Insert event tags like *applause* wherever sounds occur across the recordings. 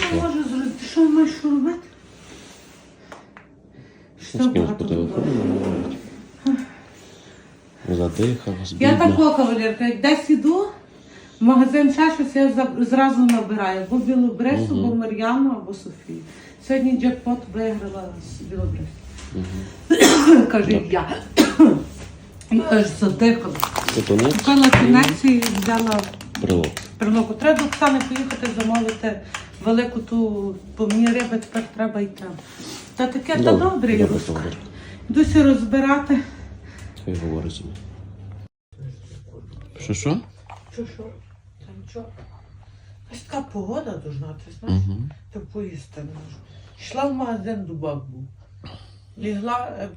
прийшла. можу зробити. Ти що маєш що робити? Що З кимось по робити? телефону говорить. Задихалась, Я бідна. такого кавалерка, як десь іду, в магазин ще щось, я за- зразу набираю. Або Білобрису, або Мар'яну, або Софію. Сьогодні джекпот виграла з Білобрису. *coughs* *coughs* Каже, я. І аж задихала. Не Купила кінець і взяла прилог. прилоку. Треба до Оксани поїхати замовити велику ту, бо мені риби тепер треба і треба. Та таке, та добре, добре. Йдуся розбирати. Хай говорить собі. Що що? Що, що? Та нічого. Ось така погода должна, ти знаєш, Угу. то поїсти не можу. Йшла в магазин дубак був. Лігла е,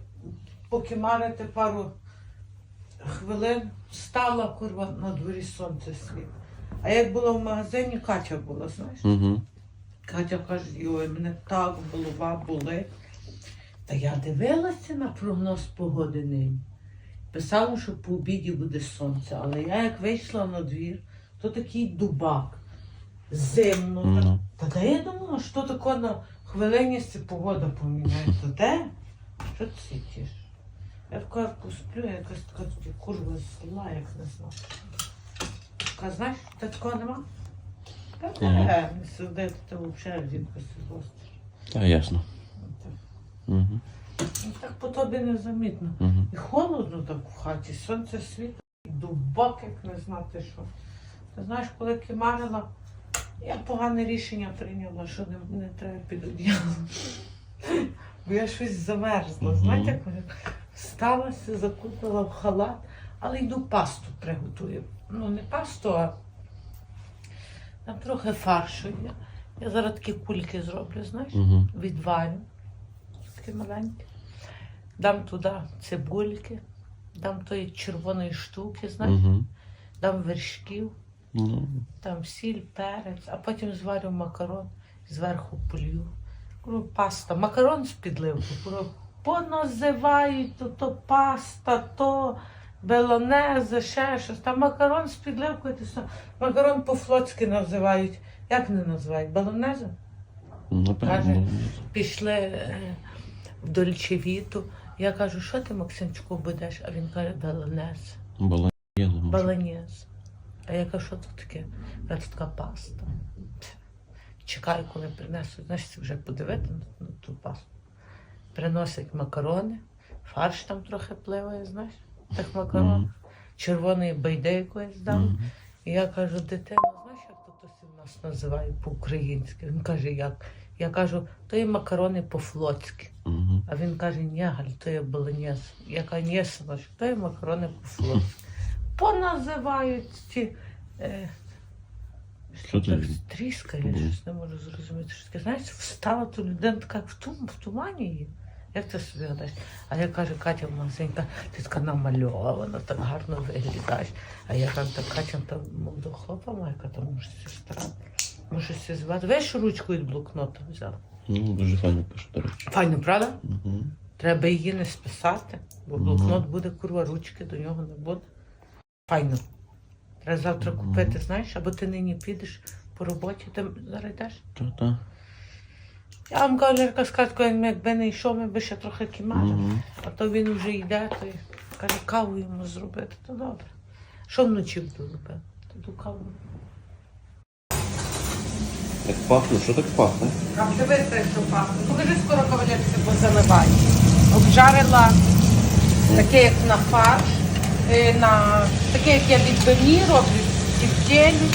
покимарити пару хвилин, встала, курва, на дворі сонце світ. А як була в магазині, Катя була, знаєш? Угу. Катя каже, ой, мене так голова болить. Та я дивилася на прогноз погоди нині. Писало, що по обіді буде сонце, але я як вийшла на двір, то такий дубак. Зимно. Ну. Та де я думала, що таке на хвилині погода поміняє. Де? Що ти сидиш? Я така посплю, я якась така тоді курва зла, як не знаю. Така, знаєш, та такого нема? Та Мгм. не, не сидити, ти взагалі рідко сидости. Та ясно. Угу. Ну, так по тобі не замітно. Угу. І холодно так в хаті, сонце світить, і дубак, як не знати що. Ти знаєш, коли кимарила, я погане рішення прийняла, що не, не треба під одіялом. Бо я щось замерзла. Знаєте, як мене всталася, закутала в халат, але йду пасту приготую. Ну, не пасту, а там трохи фаршу є. Я зараз такі кульки зроблю, знаєш, Угу. відварю. Такі маленькі. Дам туди цибульки, дам тої червоної штуки, знаєш, Угу. дам вершків, Ну, там сіль, перець, а потім зварю макарон, зверху полью. Кажу, паста, макарон з підливкою. Поназивають то, то паста, то белонезе, ще щось. Там макарон з підливкою, то все. макарон по-флотськи називають. Як не називають? Белонезе? Каже, пішли е, в Дольчевіту. Я кажу, що ти, Максимчику, будеш? А він каже, баланез, Баланє не може. баланез. А я кажу, що це таке? «Це така паста. Чекаю, коли принесуть, знаєш, вже подивити на ту пасту. Приносять макарони, фарш там трохи пливає, знаєш, тих макарон, Мгм. червоної байди якоїсь дам. Мгм. І я кажу, дитина, знаєш, як тут у нас називають по-українськи? Він каже, як? Я кажу, то є макарони по-флотськи. Мгм. А він каже, ні, Галь, то є болонєз. Я кажу, ні, синочок, то є макарони по-флотськи. Поназивають ці. Е, Що ти? тріскає, щось не можу зрозуміти. Що таке. Знаєш, встала то людина така як в, тум, в тумані є. Як ти собі гадаєш? А я кажу, Катя в ти така намальована, так гарно виглядаєш. А я кажу, так Катя, там молодого хлопа має, яка там може сестра. Може все звати. Весь ручку від блокнота взяла. Ну, дуже файно пише, до речі. Файно, правда? Угу. Треба її не списати, бо блокнот буде, курва, ручки до нього не буде. Файно. Треба завтра купити, знаєш, або ти нині підеш по роботі, ти зараз йдеш. Та-та. Я вам кавалерка скаже, коли якби не йшов, ми би ще трохи кімали. Мгм. А то він вже йде, то й каже, каву йому зробити, то добре. Що вночі буду робити? Ту каву. Так пахне, що так пахне? Там дивися, що пахне. Покажи скоро кавалерці, бо заливай. Обжарила таке, як на фарш, е, на таке, як я відбивні роблю, відділі,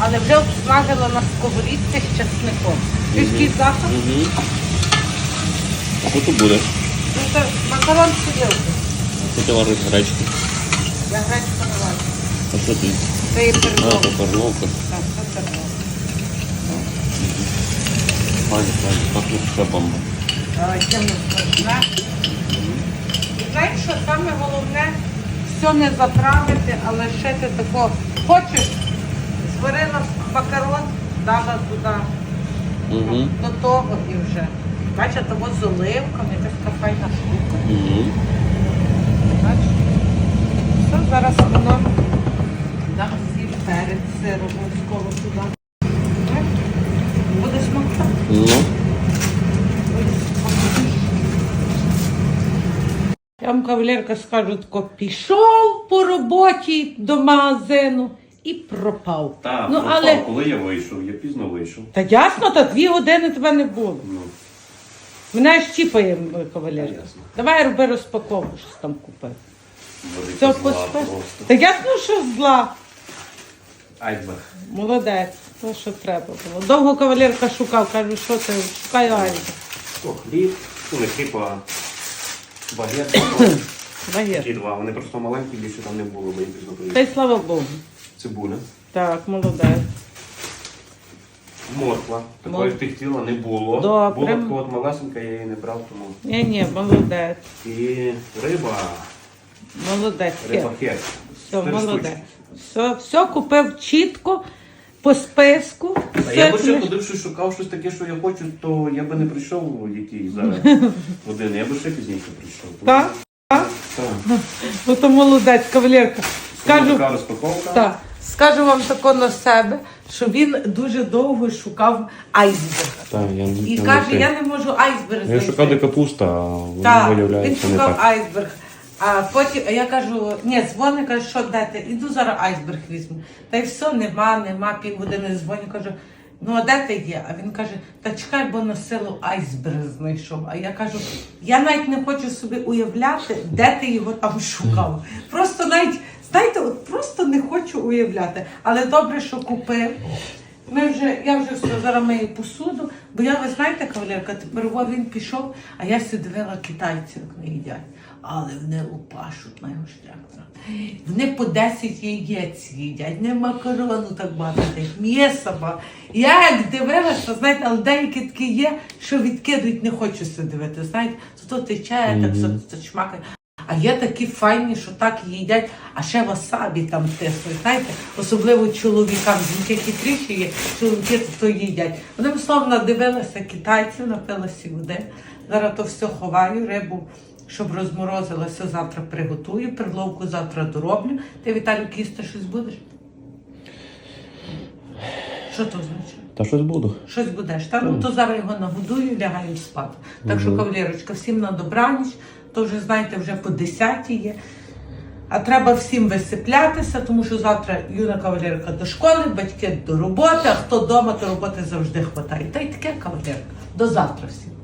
але вже обсмажила на сковорідці з часником. Трішки запах, Угу. А що тут буде? це макарон сиділки. Що ти вариш гречки? Я гречку не варю. А що ти? Це є А, перловка. перловка. Так, це перловка. Файно, файно. Пахне ще бомба. Яке ми знаєш, що саме головне все не заправити, а лишити тако. Хочеш, зварила макарон, дала туди Угу. До того і вже. Бачите, того з оливками, така файна штука. Угу. Бачиш? Все, зараз воно на всі перед сиром обов'язково туди. Будеш смакати? Ну. Я вам кавалерка скажу, тако, пішов по роботі до магазину і пропав. Так, ну, пропав, але коли я вийшов, я пізно вийшов. та ясно, та дві години тебе не було. Ну, Мене щіпає м, кавалерка. Давай роби розпаковку, що там купив. Все просто. Та ясно, що зла. Айсберг. Молодець, то що треба було. Довго кавалерка шукав, кажу, що ти шукаю Айза. О, хліб. Ну, не хліб, а багет. Багет. Ті два. Вони просто маленькі, більше там не було, бо я пізно Та й слава Богу. Цибуля. Так, молодець. Морква. Такої Мор- ж тих тіла не було. Добре. Була така от малесенька, я її не брав, тому. Ні, ні, молодець. І риба. Молодець. Риба хек. Все, молодець. Все, все купив чітко, по списку. А я би ще що шукав щось таке, що я хочу, то я би не прийшов у який зараз *laughs* години, я би ще пізніше прийшов. Так? Так. Ну то молодець, кавалерка. Скажу, Така розпаковка. так, скажу вам тако на себе, що він дуже довго шукав айсберг. Так, я не І каже, я не можу айсберг Я знайти. шукав де капуста, а вона Так, він виявляється не шукав так. айсберг. А потім а я кажу, ні, дзвони, каже, що дати? Іду зараз айсберг візьму. Та й все, нема, нема, півгодини дзвоню, кажу, ну а де ти є? А він каже, та чекай, бо на силу айсберг знайшов. А я кажу, я навіть не хочу собі уявляти, де ти його там шукав. Просто навіть, знаєте, от просто не хочу уявляти. Але добре, що купив. Ми вже, я вже все зараз мию посуду, бо я, ви знаєте, кавалерка, тепер він пішов, а я дивила китайців, як вони їдять. Але вони лупашуть на його. Вони по 10 яєць їдять, не макарону так багато, м'яса. Я як дивилася, знаєте, але деякі такі є, що відкидують, не хочу се дивити. Знаєте, то тече, так все це чмакає. А є такі файні, що так їдять, а ще васабі там тиснуть. Знаєте, особливо чоловікам, жінки хитріші є, чоловіки то їдять. Одним словом, надивилася китайців, напилася води. Зараз то все ховаю, рибу, щоб розморозилася, завтра приготую, перловку завтра дороблю. Ти, Віталій, їсти щось будеш? Що то означає? Та щось буду. Щось будеш, так? Ну то зараз його нагодую, лягаємо спати. Так що, кавалерочка, всім на добраніч, то вже знаєте, вже по 10 є. А треба всім висиплятися, тому що завтра юна кавалерка до школи, батьки до роботи, а хто вдома, то роботи завжди хватає. Та й таке кавалерка. До завтра всім.